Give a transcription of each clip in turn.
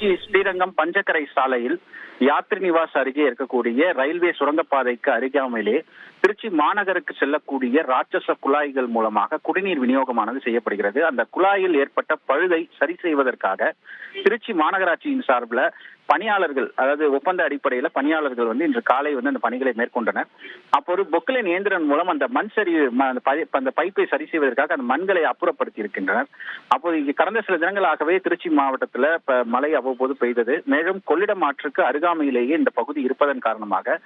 திருச்சி ஸ்ரீரங்கம் பஞ்சக்கரை சாலையில் யாத்ரி நிவாஸ் அருகே இருக்கக்கூடிய ரயில்வே சுரங்கப்பாதைக்கு அருகாமையிலே திருச்சி மாநகருக்கு செல்லக்கூடிய ராட்சச குழாய்கள் மூலமாக குடிநீர் விநியோகமானது செய்யப்படுகிறது. அந்த குழாயில் ஏற்பட்ட பழுதை சரி செய்வதற்காக திருச்சி மாநகராட்சியின் சார்பில் பணியாளர்கள் அதாவது ஒப்பந்த அடிப்படையில் பணியாளர்கள் வந்து இன்று காலை வந்து அந்த பணிகளை மேற்கொண்டனர். அப்போது பொக்லைன் இயந்திரன் மூலம் அந்த மண் சரி அந்த அந்த பைப்பை சரி செய்வதற்காக அந்த மண்களை அப்புறப்படுத்தி இருக்கின்றனர். அப்போது இங்கு கடந்த சில தினங்களாகவே திருச்சி மாவட்டத்தில் மழை அவ்வப்போது பெய்தது. மேலும் கொள்ளிடம் ஆற்றுக்கு அருகாமையிலேயே இந்த பகுதி இருப்பதன் காரணமாக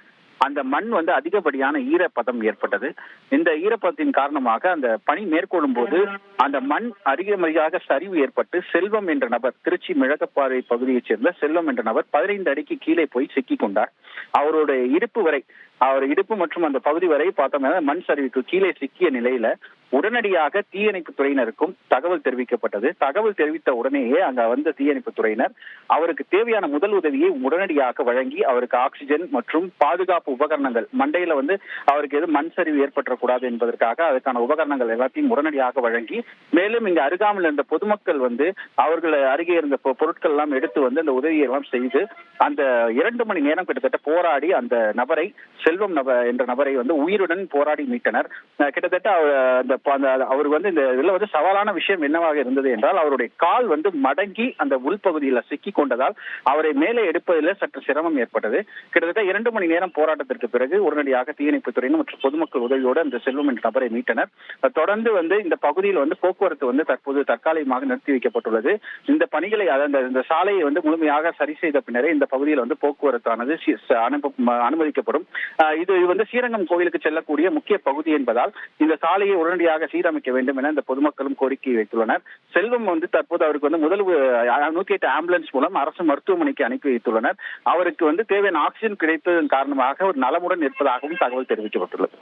அந்த மண் வந்து அதிகப்படியான ஈரப்பதம் ஏற்பட்டது. இந்த ஈரப்பதத்தின் காரணமாக அந்த பணி மேற்கொள்ளும் போது அந்த மண் அதிகமதியாக சரிவு ஏற்பட்டு செல்வம் என்ற நபர் திருச்சி மிழகப்பாறை பகுதியைச் சேர்ந்த செல்வம் என்ற நபர் பதினைந்து அடிக்கு கீழே போய் சிக்கிக் கொண்டார். அவருடைய இடுப்பு வரை அவர் இடுப்பு மற்றும் அந்த பகுதி வரை பார்த்தோம்னா மண் சரிவுக்கு கீழே சிக்கிய நிலையில உடனடியாக தீயணைப்பு துறையினருக்கும் தகவல் தெரிவிக்கப்பட்டது. தகவல் தெரிவித்த உடனேயே அங்க வந்த தீயணைப்பு துறையினர் அவருக்கு தேவையான முதல் உதவியை உடனடியாக வழங்கி அவருக்கு ஆக்சிஜன் மற்றும் பாதுகாப்பு உபகரணங்கள் மண்டையில வந்து அவருக்கு எதுவும் மண் சரிவு ஏற்பட்டக்கூடாது என்பதற்காக அதுக்கான உபகரணங்கள் எல்லாத்தையும் உடனடியாக வழங்கி மேலும் இங்க அருகாமல் இருந்த பொதுமக்கள் வந்து அவர்கள் அருகே இருந்த பொ- பொருட்கள் எல்லாம் எடுத்து வந்து அந்த உதவியை எல்லாம் செய்து அந்த இரண்டு மணி நேரம் கிட்டத்தட்ட போராடி அந்த நபரை செல்வம் நபர் என்ற நபரை வந்து உயிருடன் போராடி மீட்டனர். கிட்டத்தட்ட அந்த ப- அந்த அவர் வந்து இந்த இதுல வந்து சவாலான விஷயம் என்னவாக இருந்தது என்றால் அவருடைய கால் வந்து மடங்கி அந்த உள்பகுதியில சிக்கி கொண்டதால் அவரை மேலே எடுப்பதில் சற்று சிரமம் ஏற்பட்டது. கிட்டத்தட்ட இரண்டு மணி நேரம் போராட்டத்திற்கு பிறகு உடனடியாக தீயணைப்பு துறையினர் மற்றும் பொதுமக்கள் உதவியோடு அந்த செல்வம் என்ற நபரை மீட்டனர். தொடர்ந்து வந்து இந்த பகுதியில் வந்து போக்குவரத்து வந்து தற்போது தற்காலிகமாக நிறுத்தி வைக்கப்பட்டுள்ளது. இந்த பணிகளை அந்த இந்த- சாலையை வந்து முழுமையாக சரி செய்த பின்னரே இந்த பகுதியில் வந்து போக்குவரத்தானது அனுமதிக்கப்படும். இது வந்து ஸ்ரீரங்கம் கோவிலுக்கு செல்லக்கூடிய முக்கிய பகுதி என்பதால் இந்த சாலையை உடனடியாக உடனடியாக சீரமைக்க வேண்டும் என இந்த பொதுமக்களும் கோரிக்கை வைத்துள்ளனர். செல்வம் வந்து தற்போது அவருக்கு வந்து முதல் நூத்தி எட்டு ஆம்புலன்ஸ் மூலம் அரசு மருத்துவமனைக்கு அனுப்பி வைத்துள்ளனர். அவருக்கு வந்து தேவையான ஆக்சிஜன் கிடைத்ததன் காரணமாக ஒரு நலமுடன் இருப்பதாகவும் தகவல் தெரிவிக்கப்பட்டுள்ளது.